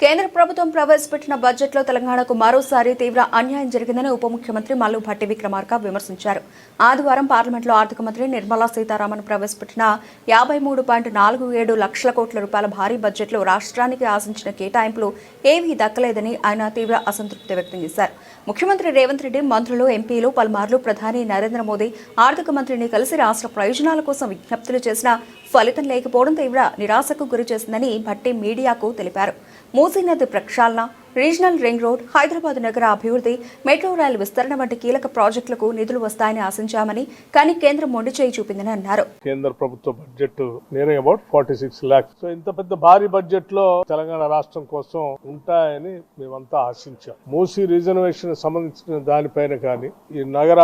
కేంద్ర ప్రభుత్వం ప్రవేశపెట్టిన బడ్జెట్లో తెలంగాణకు మరోసారి తీవ్ర అన్యాయం జరిగిందని ఉప ముఖ్యమంత్రి మల్లు భట్టి విక్రమార్క విమర్శించారు. ఆదివారం పార్లమెంట్లో ఆర్థిక మంత్రి నిర్మలా సీతారామన్ ప్రవేశపెట్టిన యాభై మూడు పాయింట్ నాలుగు ఏడు లక్షల కోట్ల రూపాయల భారీ బడ్జెట్లో రాష్ట్రానికి ఆశించిన కేటాయింపులు ఏవీ దక్కలేదని ఆయన తీవ్ర అసంతృప్తి వ్యక్తం చేశారు. ముఖ్యమంత్రి రేవంత్ రెడ్డి మంత్రులు ఎంపీలు పలుమార్లు ప్రధాని నరేంద్ర మోదీ ఆర్థిక మంత్రిని కలిసి రాష్ట్ర ప్రయోజనాల కోసం విజ్ఞప్తులు చేసిన ఫలితం లేకపోవడం తీవ్ర నిరాశకు గురి చేసిందని భట్టి మీడియాకు తెలిపారు. మూసీ నది ప్రక్షాళన రీజనల్ రింగ్ రోడ్ హైదరాబాద్ నగర అభివృద్ధి మెట్రో రైలు విస్తరణ వంటి కీలక ప్రాజెక్టులకు నిధులు వస్తాయని ఆశించామని కానీ కేంద్రం మొండి చేయి చూపిందని అన్నారు. కేంద్ర ప్రభుత్వ బడ్జెట్ నేనే about forty six lakhs so ఇంత పెద్ద భారీ బడ్జెట్లో తెలంగాణ రాష్ట్రం కోసం ఉంటాయని మేమంతా ఆశించాం. మూసీ రిజర్వేషన్ సంబంధించిన దానిపైన కానీ ఈ నగర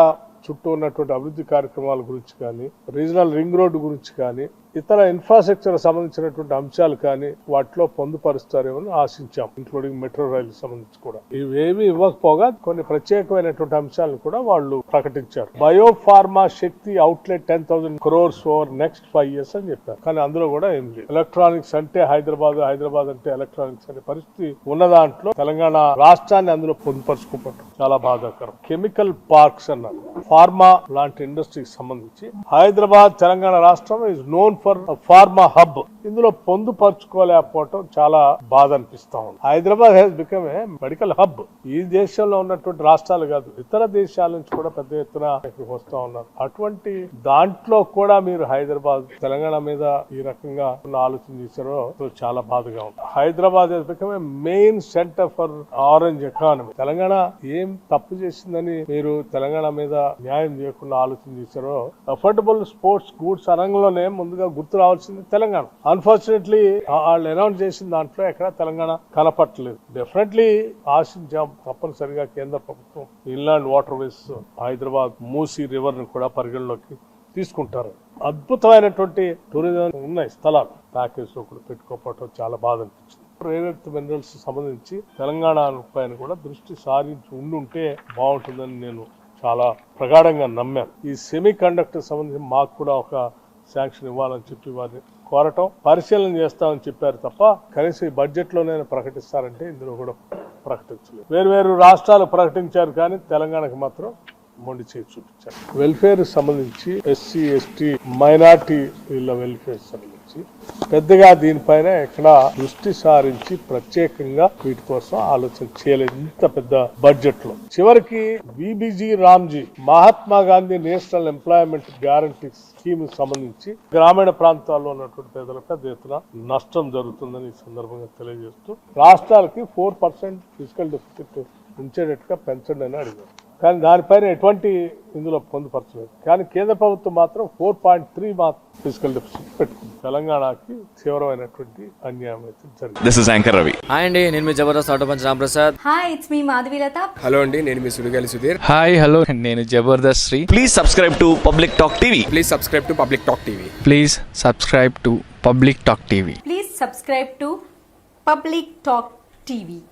చుట్టూ ఉన్నటువంటి అభివృద్ధి కార్యక్రమాల గురించి కానీ రీజనల్ రింగ్ రోడ్డు గురించి కానీ ఇతర ఇన్ఫ్రాస్ట్రక్చర్ సంబంధించినటువంటి అంశాలు కానీ వాటిలో పొందుపరుస్తారేమని ఆశించాం ఇంక్లూడింగ్ మెట్రో రైలు సంబంధించి కూడా. ఇవేమి ఇవ్వకపోగా కొన్ని ప్రత్యేకమైనటువంటి అంశాలను కూడా వాళ్ళు ప్రకటించారు. Biopharma Shakti outlet ten thousand crores over next five years అని చెప్పారు. కానీ అందులో కూడా ఏం లేదు. ఎలక్ట్రానిక్స్ అంటే హైదరాబాద్ హైదరాబాద్ అంటే ఎలక్ట్రానిక్స్ అనే పరిస్థితి ఉన్న దాంట్లో తెలంగాణ రాష్ట్రాన్ని అందులో పొందుపరుచుకోవటం చాలా బాధాకరం. కెమికల్ పార్క్స్ అన్నారు. ఫార్మా లాంటి ఇండస్ట్రీకి సంబంధించి. హైదరాబాద్ తెలంగాణ రాష్ట్రం is known for pharma hub ఇందులో పొందుపరుచుకోలేకపోవటం చాలా బాధ అనిపిస్తా ఉంది. Hyderabad has become a medical hub ఈ దేశంలో ఉన్నటువంటి రాష్ట్రాలు కాదు ఇతర దేశాల నుంచి కూడా పెద్ద ఎత్తున ఇక్కడికి ఉన్నారు. అటువంటి దాంట్లో కూడా మీరు హైదరాబాద్ తెలంగాణ మీద ఈ రకంగా ఉన్న ఆలోచన చేశారో చాలా బాధగా ఉంది. Hyderabad has become a main centre for orange economy Telangana ఏం తప్పు చేసిందని మీరు తెలంగాణ మీద న్యాయం చేయకుండా ఆలోచన చేశారో అఫోర్డబుల్ స్పోర్ట్స్ గూడ్స్ రంగంలోనే ముందుగా గుర్తు రావాల్సింది తెలంగాణ. అన్ఫార్చునేట్లీ వాళ్ళు అనౌన్స్ చేసిన దాంట్లో ఎక్కడ తెలంగాణ కనపట్టలేదు డెఫినెట్లీ ఆశించాం తప్పనిసరిగా కేంద్ర ప్రభుత్వం inland water ways Hyderabad Musi రివర్ను కూడా పరిగణలోకి తీసుకుంటారు. అద్భుతమైనటువంటి టూరిజం ఉన్నాయి స్థలాలు. ప్యాకేజ్లో కూడా పెట్టుకోకపోవటం చాలా బాధ అనిపించింది. రేర్ ఎర్త్ మినరల్స్ సంబంధించి తెలంగాణ పైన కూడా దృష్టి సారించి ఉండుంటే బాగుంటుందని నేను చాలా ప్రగాఢంగా నమ్మాను. ఈ సెమీ కండక్టర్ సంబంధించి మాకు కూడా ఒక శాంక్షన్ ఇవ్వాలని చెప్పి వారిని కోరటం పరిశీలన చేస్తామని చెప్పారు తప్ప కనీసం ఈ బడ్జెట్లోనైనా ప్రకటిస్తారంటే ఇందులో కూడా ప్రకటించలేదు. వేరు రాష్ట్రాలు ప్రకటించారు కానీ తెలంగాణకు మాత్రం మొండి చేయి చూపించారు. వెల్ఫేర్ సంబంధించి ఎస్సీ ఎస్టీ మైనార్టీ వీళ్ళ వెల్ఫేర్ సంబంధించి. పెద్దగా దీనిపైన ఎక్కడ దృష్టి సారించి ప్రత్యేకంగా వీటి కోసం ఆలోచన చేయలేదు. ఇంత పెద్ద బడ్జెట్లో. చివరికి బీబీజీ Ramji Mahatma Gandhi national employment guarantee scheme సంబంధించి గ్రామీణ ప్రాంతాల్లో ఉన్నటువంటి పేదలకు పెద్ద ఎత్తున నష్టం జరుగుతుందని ఈ సందర్భంగా తెలియజేస్తూ రాష్ట్రాలకి ఫోర్ పర్సెంట్ ఫిజికల్ డెఫిసిట్ ఉంచేటట్టుగా పెంచండి అని అడిగారు. కానీ దానిపైన ఎటువంటి ఇందులో పొందుపరచలేదు. కానీ కేంద్ర ప్రభుత్వం మాత్రం four point three fiscal deficit పెట్టుకుంది. తెలంగాణకి తీవ్రమైనటువంటి అన్యాయం అయితే జరిగింది. This is anchor Ravi hi అండి నేను మీ Jabardasth auto punch Ramprasad. Hi it's me Madhavilatha hello అండి నేను మీ సుడిగాలి సుధీర్. హాయ్ హలో నేను Jabardasth Sri. Please subscribe to public talk TV please subscribe to public talk TV please subscribe to public talk TV Please subscribe to Public Talk TV.